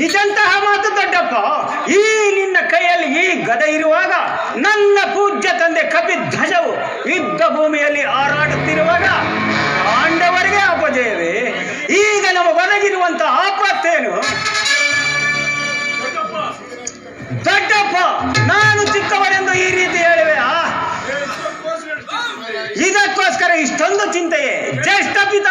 ಇದಂತಹ ಮಾತು ದೊಡ್ಡಪ್ಪ, ಈ ನಿನ್ನ ಕೈಯಲ್ಲಿ ಈ ಗದ ಇರುವಾಗ ನನ್ನ ಪೂಜ್ಯ ತಂದೆ ಕಪಿ ಧ್ವಜವು ಯುದ್ಧ ಭೂಮಿಯಲ್ಲಿ ಹಾರಾಡುತ್ತಿರುವಾಗ ಪಾಂಡವರಿಗೆ ಅಪಜಯವೇ? ಈಗ ನಮಗೊದಗಿರುವಂತ ಆಪತ್ತೇನು? ದೊಡ್ಡಪ್ಪ, ನಾನು ಚಿಕ್ಕವರೆಂದು ಈ ರೀತಿ ಹೇಳುವೆಯಾ ಇದಕ್ಕೋಸ್ಕರ ಇಷ್ಟೊಂದು ಚಿಂತೆಯೇ. ಜ್ಯೇಷ್ಠ ಪಿತ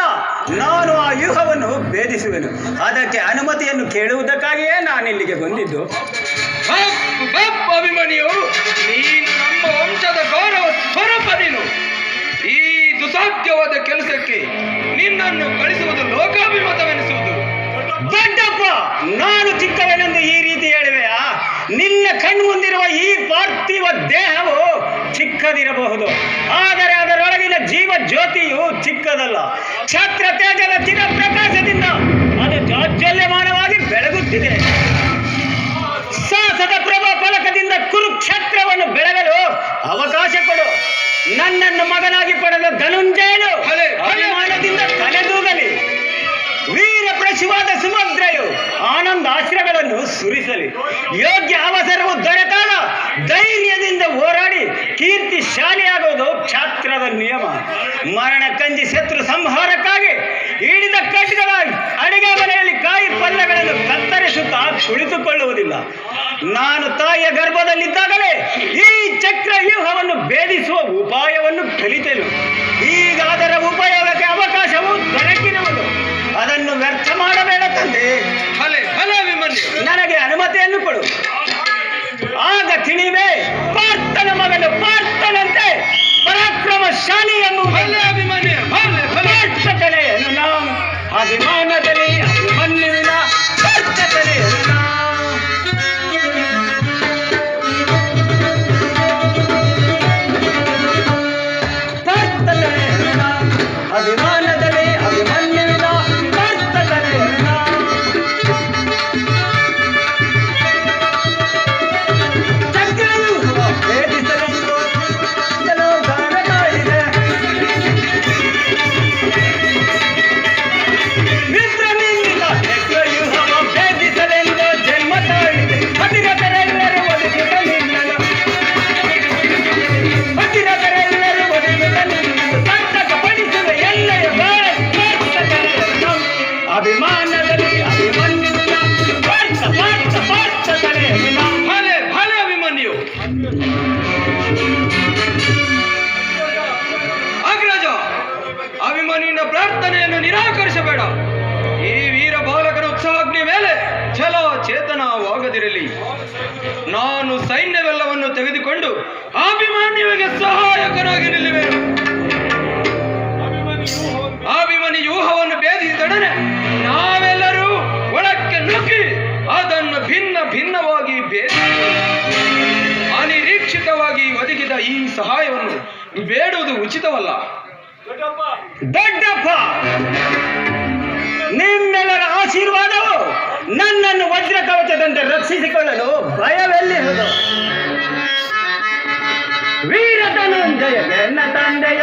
ನಾನು ಆ ವ್ಯೂಹವನ್ನು ಭೇದಿಸುವೆನು. ಅದಕ್ಕೆ ಅನುಮತಿಯನ್ನು ಕೇಳುವುದಕ್ಕಾಗಿಯೇ ನಾನು ಇಲ್ಲಿಗೆ ಬಂದಿದ್ದು ಅಭಿಮನಿಯು ನೀನು ನಮ್ಮ ವಂಶದ ಗೌರವ ಸ್ವರೂಪ ನೀನು. ಈ ದುಸಾಧ್ಯವಾದ ಕೆಲಸಕ್ಕೆ ನಿನ್ನನ್ನು ಕಳಿಸುವುದು ಲೋಕಾಭಿಮತವೆನಿಸುವುದು. ದೊಡ್ಡಪ್ಪ ನಾನು ಚಿಕ್ಕವನೆಂದು ಈ ರೀತಿ ಹೇಳುವೆಯಾ? ನಿನ್ನ ಕಣ್ಮುಂದಿರುವ ಈ ಪಾರ್ಥಿವ ದೇಹವು ಚಿಕ್ಕದಿರಬಹುದು. ಆದರೆ ಅದರೊಳಗಿನ ಜೀವ ಜ್ಯೋತಿಯು ಚಿಕ್ಕದಲ್ಲ. ಛತ್ರ ತೇಜದ ಚಿರ ಪ್ರಕಾಶದಿಂದ ಅದು ಜಾಜ್ವಲ್ಯಮಾನವಾಗಿ ಬೆಳಗುತ್ತಿದೆ. ಸಾಹಸದ ಪ್ರಭಾ ಫಲಕದಿಂದ ಕುರುಕ್ಷೇತ್ರವನ್ನು ಬೆಳಗಲು ಅವಕಾಶ ಕೊಡು. ನನ್ನನ್ನು ಮಗನಾಗಿ ಪಡೆದ ಧನುಂಜಯನು. ಅಭಿಮಾನದಿಂದ ತಲೆದೂಗಲಿ. ವೀರ ಪ್ರಶುವಾದ ಸುಭಗ್ರಯು ಆನಂದ ಆಶ್ರಯಗಳನ್ನು ಸುರಿಸಲಿ. ಯೋಗ್ಯ ಅವಸರವು ದೊರೆತಾಗ ಧೈರ್ಯದಿಂದ ಹೋರಾಡಿ ಕೀರ್ತಿ ಶಾಲಿಯಾಗುವುದು ಕ್ಷಾತ್ರದ ನಿಯಮ. ಮರಣ ಕಂಜಿ ಶತ್ರು ಸಂಹಾರಕ್ಕಾಗಿ ಹಿಡಿದ ಕಟ್ಟುಗಳ ಅಡಿಗೆ ಮನೆಯಲ್ಲಿ ಕಾಯಿ ಪಲ್ಯಗಳನ್ನು ಕತ್ತರಿಸುತ್ತಾ ಕುಳಿತುಕೊಳ್ಳುವುದಿಲ್ಲ ನಾನು ತಾಯಿಯ ಗರ್ಭದಲ್ಲಿದ್ದಾಗಲೇ ಈ ಚಕ್ರ ವ್ಯೂಹವನ್ನು ಭೇದಿಸುವ ಉಪಾಯವನ್ನು ಕಲಿತೆನು. ಈಗ ಅದರ ಉಪಯೋಗಕ್ಕೆ ಅವಕಾಶವು ದೊರಕಿರುವುದು. ಅದನ್ನು ವ್ಯರ್ಥ ಮಾಡಬೇಡ ಪಾರ್ಥಕಲೆಯನ್ನು ನಾವು ಅಭಿಮಾನದಲ್ಲಿ ಅಭಿಮನ್ಯುವಿನ ನಾವು ಪಾರ್ಥಕಲೆಯನ್ನು ಅಗ್ರಜ ಅಭಿಮನ್ಯುವಿನ ಪ್ರಾರ್ಥನೆಯನ್ನು ನಿರಾಕರಿಸಬೇಡ. ಈ ವೀರ ಬಾಲಕನ ಉತ್ಸವಾಗ್ನಿ ಮೇಲೆ ಛಲ ಉಚಿತವಲ್ಲ ದೊಡ್ಡಪ್ಪ. ನಿಮ್ಮೆಲ್ಲರ ಆಶೀರ್ವಾದವು ನನ್ನನ್ನು ವಜ್ರ ಕವಚದಂತೆ ರಕ್ಷಿಸಿಕೊಳ್ಳಲು ಭಯವೆಲ್ಲಿರುವುದು ವೀರ ಧನುಂಜಯ ನನ್ನ ತಂದೆಯ?